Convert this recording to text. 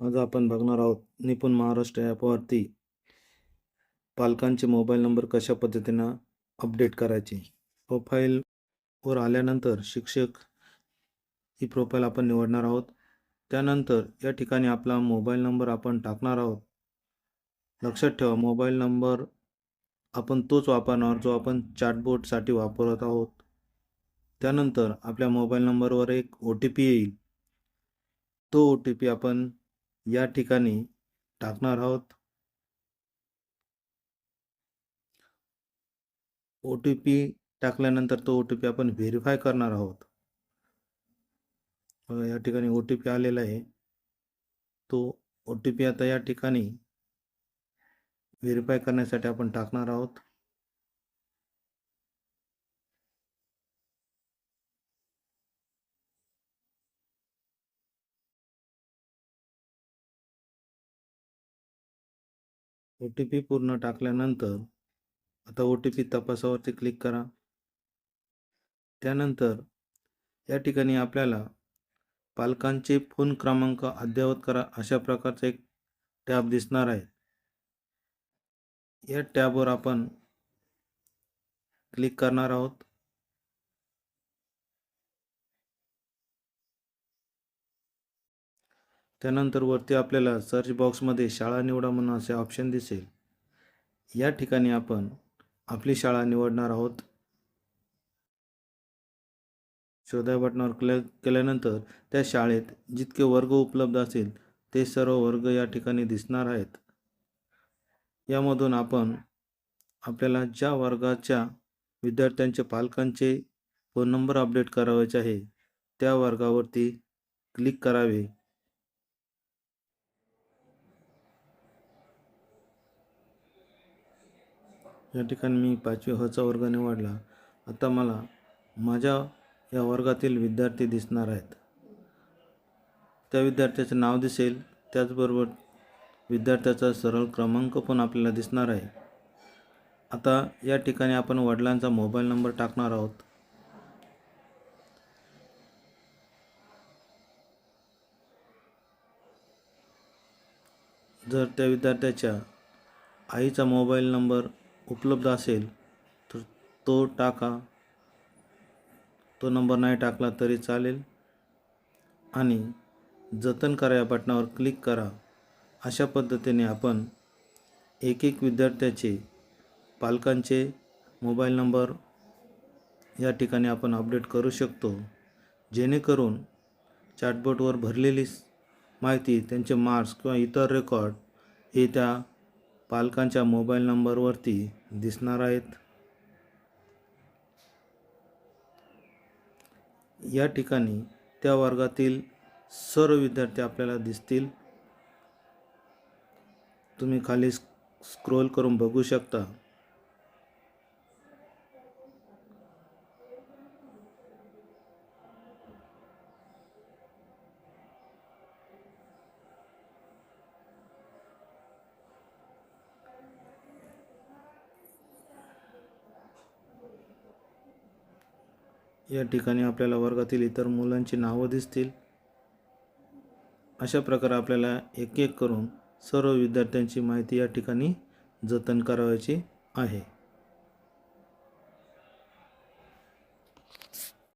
आज आपण बघणार आहोत निपुण महाराष्ट्र ॲपवरती पालकांचे मोबाईल नंबर कशा पद्धतीनं अपडेट करायचे. प्रोफाईलवर आल्यानंतर शिक्षक ही प्रोफाईल आपण निवडणार आहोत. त्यानंतर या ठिकाणी आपला मोबाईल नंबर आपण टाकणार आहोत. लक्षात ठेवा मोबाईल नंबर आपण तोच वापरणार जो आपण चॅटबोटसाठी वापरत आहोत. त्यानंतर आपल्या मोबाईल नंबरवर एक ओ टी पी येईल. तो ओ टी पी आपण या ठिकाणी टाकणार आहोत. ओ टी पी टाकल्यानंतर तो ओ टी पी आपण व्हेरीफाय करणार आहोत. या ठिकाणी ओ टी पी आलेला आहे. तो ओ टी पी आता या ठिकाणी व्हेरीफाय करण्यासाठी आपण टाकणार आहोत. ओ टी पी पूर्ण टाकल्यानंतर आता ओ टी पी तपासावरती क्लिक करा. त्यानंतर या ठिकाणी आपल्याला पालकांचे फोन क्रमांक अद्ययावत करा अशा प्रकारचा एक टॅब दिसणार आहे. या टॅबवर आपण क्लिक करणार आहोत. त्यानंतर वरती आपल्याला सर्च बॉक्समध्ये शाळा निवडा म्हणून असे ऑप्शन दिसेल. या ठिकाणी आपण आपली शाळा निवडणार आहोत. शोधा बटनावर क्लिक केल्यानंतर त्या शाळेत जितके वर्ग उपलब्ध असेल ते सर्व वर्ग या ठिकाणी दिसणार आहेत. यामधून आपण आपल्याला ज्या वर्गाच्या विद्यार्थ्यांचे पालकांचे फोन नंबर अपडेट करावायचे आहे त्या वर्गावरती क्लिक करावे. या ठिकाणी मी पाचवी हचा वर्ग निवडला. आता मला माझ्या या वर्गातील विद्यार्थी दिसणार आहेत. त्या विद्यार्थ्याचे नाव दिसेल. त्याचबरोबर विद्यार्थ्याचा सरळ क्रमांक पण आपल्याला दिसणार आहे. आता या ठिकाणी आपण वडिलांचा मोबाईल नंबर टाकणार आहोत. जर त्या विद्यार्थ्याच्या आईचा मोबाईल नंबर उपलब्ध असेल तर तो टाका. तो नंबर नाही टाकला तरी चालेल. आणि जतन करा या बटनावर क्लिक करा. अशा पद्धतीने आपण एक एक विद्यार्थ्याचे पालकांचे मोबाईल नंबर या ठिकाणी आपण अपडेट करू शकतो. जेणेकरून चॅटबोटवर भरलेली माहिती त्यांचे मार्क्स किंवा इतर रेकॉर्ड हे त्या पालकांच्या मोबाईल नंबरवरती दिसणार आहेत. या ठिकाणी त्या वर्गातील सर्व विद्यार्थी आपल्याला दिसतील. तुम्ही खाली स्क्रोल करून बघू शकता. या ठिकाणी आपल्याला वर्गातील इतर मुलांची नावं दिसतील. अशा प्रकारे आपल्याला एक एक करून सर्व विद्यार्थ्यांची माहिती या ठिकाणी जतन करावयाची आहे.